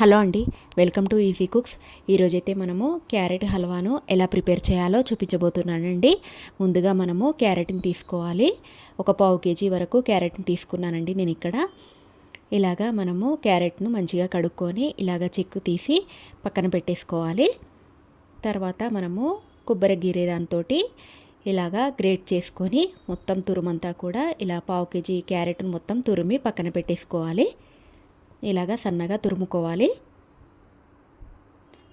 Hello అండి welcome to easy cooks. ఈరోజైతే మనము క్యారెట్ హల్వాను ఎలా ప్రిపేర్ చేయాలో చూపించబోతున్నానండి. ముందుగా మనము క్యారెట్ని తీసుకోవాలి. ఒక పావు కేజీ వరకు క్యారెట్ని తీసుకున్నానండి నేను ఇక్కడ. ఇలాగా మనము క్యారెట్ను మంచిగా కడుక్కొని ఇలాగ చెక్కు తీసి పక్కన పెట్టేసుకోవాలి. తర్వాత మనము కొబ్బరి గీరే దాంతో ఇలాగా గ్రేట్ చేసుకొని మొత్తం తురుమంతా కూడా ఇలా పావు కేజీ క్యారెట్ను మొత్తం తురిమి పక్కన పెట్టేసుకోవాలి. ఇలాగా సన్నగా తురుముకోవాలి.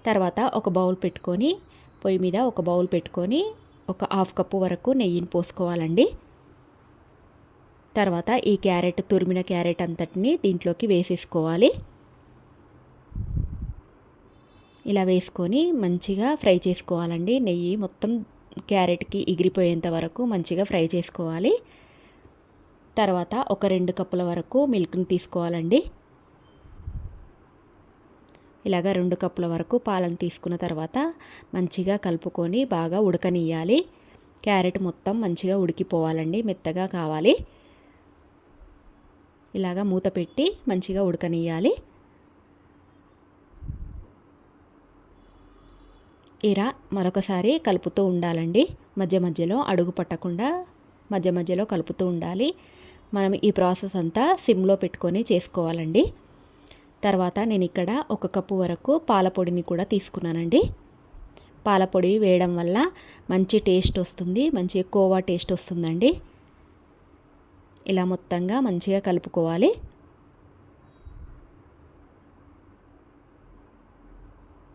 తర్వాత ఒక బౌల్ పెట్టుకొని పొయ్యి మీద ఒక బౌల్ పెట్టుకొని ఒక హాఫ్ కప్పు వరకు నెయ్యిని పోసుకోవాలండి. తర్వాత ఈ క్యారెట్ తురిమిన క్యారెట్ అంతటిని దీంట్లోకి వేసేసుకోవాలి. ఇలా వేసుకొని మంచిగా ఫ్రై చేసుకోవాలండి. నెయ్యి మొత్తం క్యారెట్కి ఎగిరిపోయేంత వరకు మంచిగా ఫ్రై చేసుకోవాలి. తర్వాత ఒక రెండు కప్పుల వరకు మిల్క్ని తీసుకోవాలండి. ఇలాగ రెండు కప్పుల వరకు పాలను తీసుకున్న తర్వాత మంచిగా కలుపుకొని బాగా ఉడకనియాలి క్యారెట్ మొత్తం మంచిగా ఉడికిపోవాలండి మెత్తగా కావాలి. ఇలాగ మూత పెట్టి మంచిగా ఉడకనియాలి ఇలా మరొకసారి కలుపుతూ ఉండాలండి. మధ్య మధ్యలో అడుగు పట్టకుండా మధ్య మధ్యలో కలుపుతూ ఉండాలి. మనం ఈ ప్రాసెస్ అంతా సిమ్లో పెట్టుకొని చేసుకోవాలండి. తర్వాత నేను ఇక్కడ ఒక కప్పు వరకు పాలపొడిని కూడా తీసుకున్నానండి. పాలపొడి వేయడం వల్ల మంచి టేస్ట్ వస్తుంది మంచి కోవా టేస్ట్ వస్తుందండి. ఇలా మొత్తంగా మంచిగా కలుపుకోవాలి.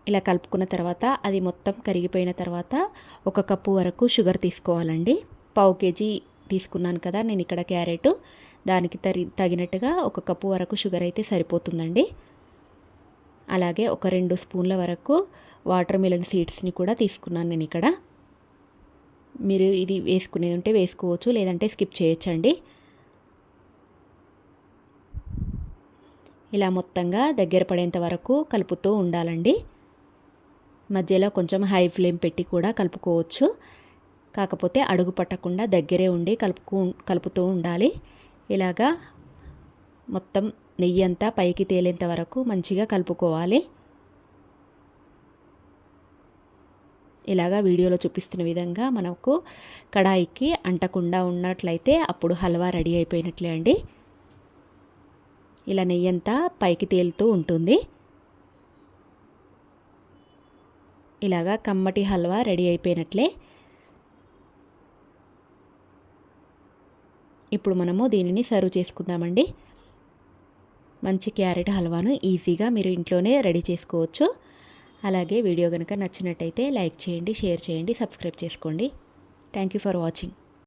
ఇలా కలుపుకున్న తర్వాత అది మొత్తం కరిగిపోయిన తర్వాత ఒక కప్పు వరకు షుగర్ తీసుకోవాలండి. పావు కేజీ తీసుకున్నాను కదా నేను ఇక్కడ క్యారెట్. దానికి తరి తగినట్టుగా ఒక కప్పు వరకు షుగర్ అయితే సరిపోతుందండి. అలాగే ఒక రెండు స్పూన్ల వరకు వాటర్ మిలన్ సీడ్స్ని కూడా తీసుకున్నాను నేను ఇక్కడ. మీరు ఇది వేసుకునేది ఉంటే వేసుకోవచ్చు లేదంటే స్కిప్ చేయొచ్చండి. ఇలా మొత్తంగా దగ్గర పడేంత వరకు కలుపుతూ ఉండాలండి. మధ్యలో కొంచెం హై ఫ్లేమ్ పెట్టి కూడా కలుపుకోవచ్చు. కాకపోతే అడుగు పట్టకుండా దగ్గరే ఉండి కలుపుకు కలుపుతూ ఉండాలి. ఇలాగా మొత్తం నెయ్యి అంతా పైకి తేలేంత వరకు మంచిగా కలుపుకోవాలి. ఇలాగా వీడియోలో చూపిస్తున్న విధంగా మనకు కడాయికి అంటకుండా ఉన్నట్లయితే అప్పుడు హల్వా రెడీ అయిపోయినట్లే అండి. ఇలా నెయ్యి అంతా పైకి తేలుతూ ఉంటుంది. ఇలాగా కమ్మటి హల్వా రెడీ అయిపోయినట్లే. ఇప్పుడు మనము దీనిని సర్వ్ చేసుకుందామండి. మంచి క్యారెట్ హల్వాను ఈజీగా మీరు ఇంట్లోనే రెడీ చేసుకోవచ్చు. అలాగే వీడియో కనుక నచ్చినట్టయితే లైక్ చేయండి షేర్ చేయండి సబ్స్క్రైబ్ చేసుకోండి. Thank you for watching.